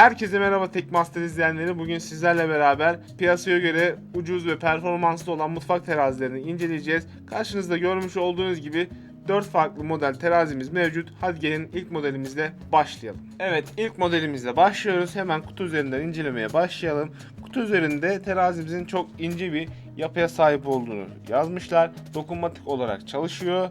Herkese merhaba Tekmaster izleyenleri. Bugün sizlerle beraber piyasaya göre ucuz ve performanslı olan mutfak terazilerini inceleyeceğiz. Karşınızda görmüş olduğunuz gibi 4 farklı model terazimiz mevcut. Hadi gelin ilk modelimizle başlayalım. Evet ilk modelimizle başlıyoruz. Hemen kutu üzerinden incelemeye başlayalım. Kutu üzerinde terazimizin çok ince bir yapıya sahip olduğunu yazmışlar. Dokunmatik olarak çalışıyor.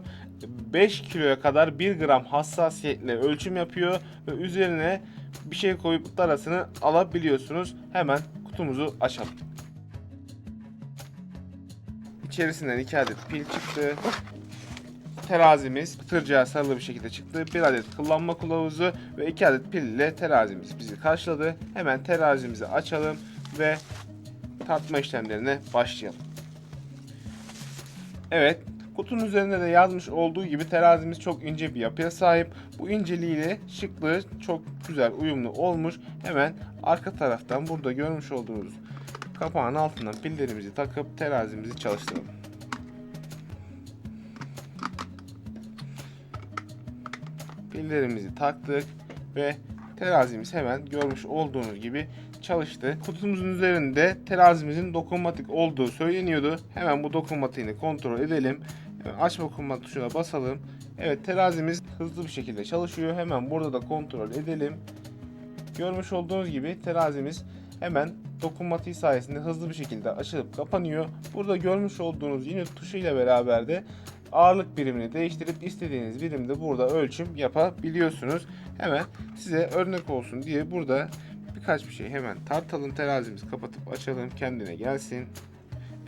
5 kiloya kadar 1 gram hassasiyetle ölçüm yapıyor ve üzerine bir şey koyup darasını alabiliyorsunuz. Hemen kutumuzu açalım. İçerisinden 2 adet pil çıktı. Terazimiz tırcağa sarılı bir şekilde çıktı. 1 adet kullanma kılavuzu ve 2 adet pil ile terazimiz bizi karşıladı. Hemen terazimizi açalım ve tartma işlemlerine başlayalım. Evet, kutunun üzerinde de yazmış olduğu gibi terazimiz çok ince bir yapıya sahip. Bu inceliğiyle şıklığı çok güzel uyumlu olmuş. Hemen arka taraftan burada görmüş olduğunuz kapağın altından pillerimizi takıp terazimizi çalıştıralım. Pillerimizi taktık ve terazimiz hemen görmüş olduğunuz gibi çalıştı. Kutumuzun üzerinde terazimizin dokunmatik olduğu söyleniyordu. Hemen bu dokunmatiğini kontrol edelim. Hemen açma dokunma tuşuna basalım. Evet terazimiz hızlı bir şekilde çalışıyor. Hemen burada da kontrol edelim. Görmüş olduğunuz gibi terazimiz hemen dokunmatiği sayesinde hızlı bir şekilde açılıp kapanıyor. Burada görmüş olduğunuz yine tuşu ile beraber de ağırlık birimini değiştirip istediğiniz birimde burada ölçüm yapabiliyorsunuz. Hemen size örnek olsun diye burada birkaç bir şey hemen tartalım. Terazimizi kapatıp açalım kendine gelsin.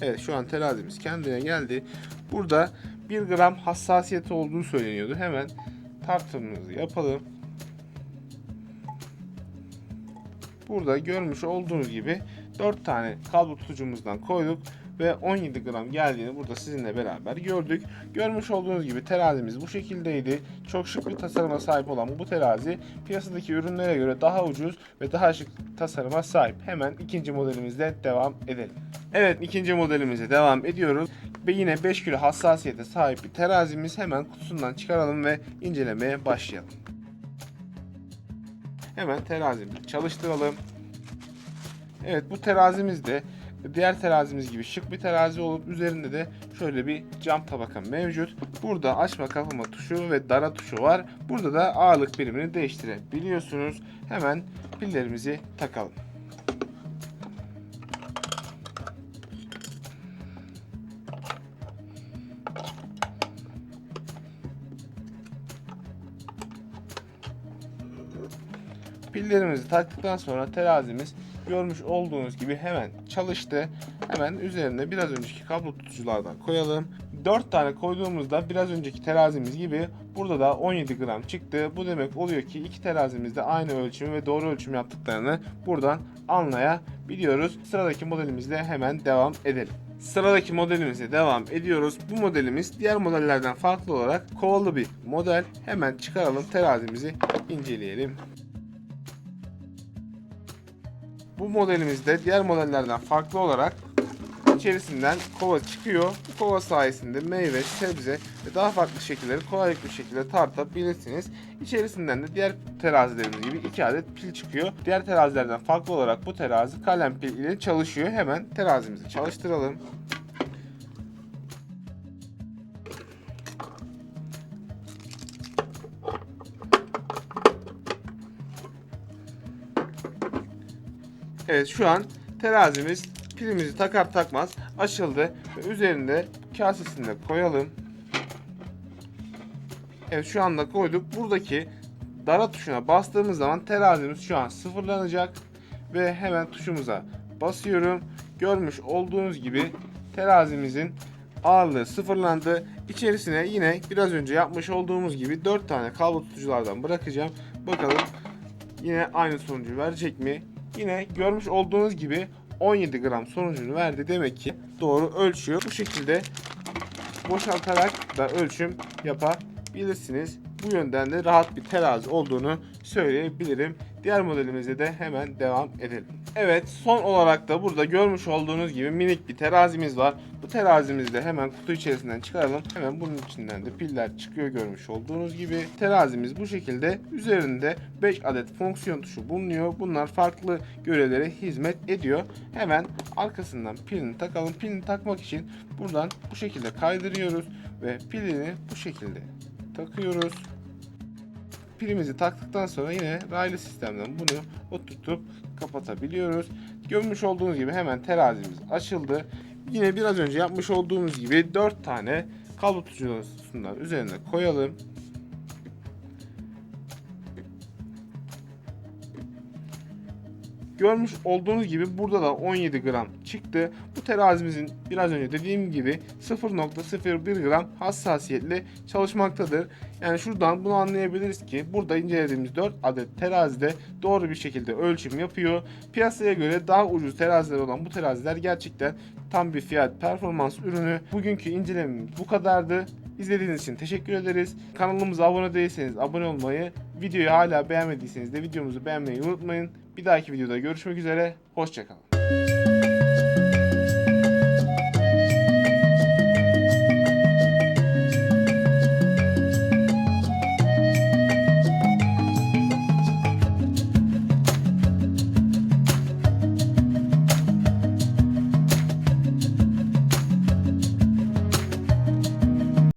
Evet şu an terazimiz kendine geldi. Burada 1 gram hassasiyeti olduğu söyleniyordu. Hemen tartımımızı yapalım. Burada görmüş olduğunuz gibi 4 tane kablo tutucumuzdan koyduk ve 17 gram geldiğini burada sizinle beraber gördük. Görmüş olduğunuz gibi terazimiz bu şekildeydi. Çok şık bir tasarıma sahip olan bu terazi piyasadaki ürünlere göre daha ucuz ve daha şık tasarıma sahip. Hemen ikinci modelimizle devam edelim. Evet ikinci modelimize devam ediyoruz. Ve yine 5 kilo hassasiyete sahip bir terazimiz hemen kutusundan çıkaralım ve incelemeye başlayalım. Hemen terazimizi çalıştıralım. Evet bu terazimiz de diğer terazimiz gibi şık bir terazi olup üzerinde de şöyle bir cam tabaka mevcut. Burada açma kapama tuşu ve dara tuşu var. Burada da ağırlık birimini değiştirebiliyorsunuz. Hemen pillerimizi takalım. Pillerimizi taktıktan sonra terazimiz görmüş olduğunuz gibi hemen çalıştı. Hemen üzerine biraz önceki kablo tutuculardan koyalım. 4 tane koyduğumuzda biraz önceki terazimiz gibi burada da 17 gram çıktı. Bu demek oluyor ki iki terazimiz de aynı ölçümü ve doğru ölçüm yaptıklarını buradan anlayabiliyoruz. Sıradaki modelimizle hemen devam edelim. Sıradaki modelimize devam ediyoruz. Bu modelimiz diğer modellerden farklı olarak kovalı bir model. Hemen çıkaralım terazimizi inceleyelim. Bu modelimizde diğer modellerden farklı olarak içerisinden kova çıkıyor. Bu kova sayesinde meyve, sebze ve daha farklı şekilleri kolaylıkla bir şekilde tartabilirsiniz. İçerisinden de diğer terazilerimiz gibi iki adet pil çıkıyor. Diğer terazilerden farklı olarak bu terazi kalem pil ile çalışıyor. Hemen terazimizi çalıştıralım. Evet şu an terazimiz pilimizi takar takmaz açıldı üzerinde kasesini de koyalım. Evet şu anda koyduk. Buradaki dara tuşuna bastığımız zaman terazimiz şu an sıfırlanacak ve hemen tuşumuza basıyorum. Görmüş olduğunuz gibi terazimizin ağırlığı sıfırlandı. İçerisine yine biraz önce yapmış olduğumuz gibi 4 tane kablo tutuculardan bırakacağım. Bakalım yine aynı sonucu verecek mi? Yine görmüş olduğunuz gibi 17 gram sonucunu verdi. Demek ki doğru ölçüyor. Bu şekilde boşaltarak da ölçüm yapabilirsiniz. Bu yönden de rahat bir terazi olduğunu söyleyebilirim Diğer modelimizde de hemen devam edelim. Evet son olarak da burada görmüş olduğunuz gibi minik bir terazimiz var. Bu terazimizi de hemen kutu içerisinden çıkaralım. Hemen bunun içinden de piller çıkıyor görmüş olduğunuz gibi. Terazimiz bu şekilde. Üzerinde 5 adet fonksiyon tuşu bulunuyor. Bunlar farklı görevlere hizmet ediyor. Hemen arkasından pilini takalım. Pilini takmak için buradan bu şekilde kaydırıyoruz ve pilini bu şekilde takıyoruz. Pilimizi taktıktan sonra yine raylı sistemden bunu oturtup kapatabiliyoruz. Görmüş olduğunuz gibi hemen terazimiz açıldı. Yine biraz önce yapmış olduğumuz gibi 4 tane kablo tutucusundan üzerine koyalım. Görmüş olduğunuz gibi burada da 17 gram çıktı. Bu terazimizin biraz önce dediğim gibi 0.01 gram hassasiyetle çalışmaktadır. Yani şuradan bunu anlayabiliriz ki burada incelediğimiz 4 adet terazide doğru bir şekilde ölçüm yapıyor. Piyasaya göre daha ucuz teraziler olan bu teraziler gerçekten tam bir fiyat performans ürünü. Bugünkü incelememiz bu kadardı. İzlediğiniz için teşekkür ederiz. Kanalımıza abone değilseniz abone olmayı, videoyu hala beğenmediyseniz de videomuzu beğenmeyi unutmayın. Bir dahaki videoda görüşmek üzere. Hoşçakalın.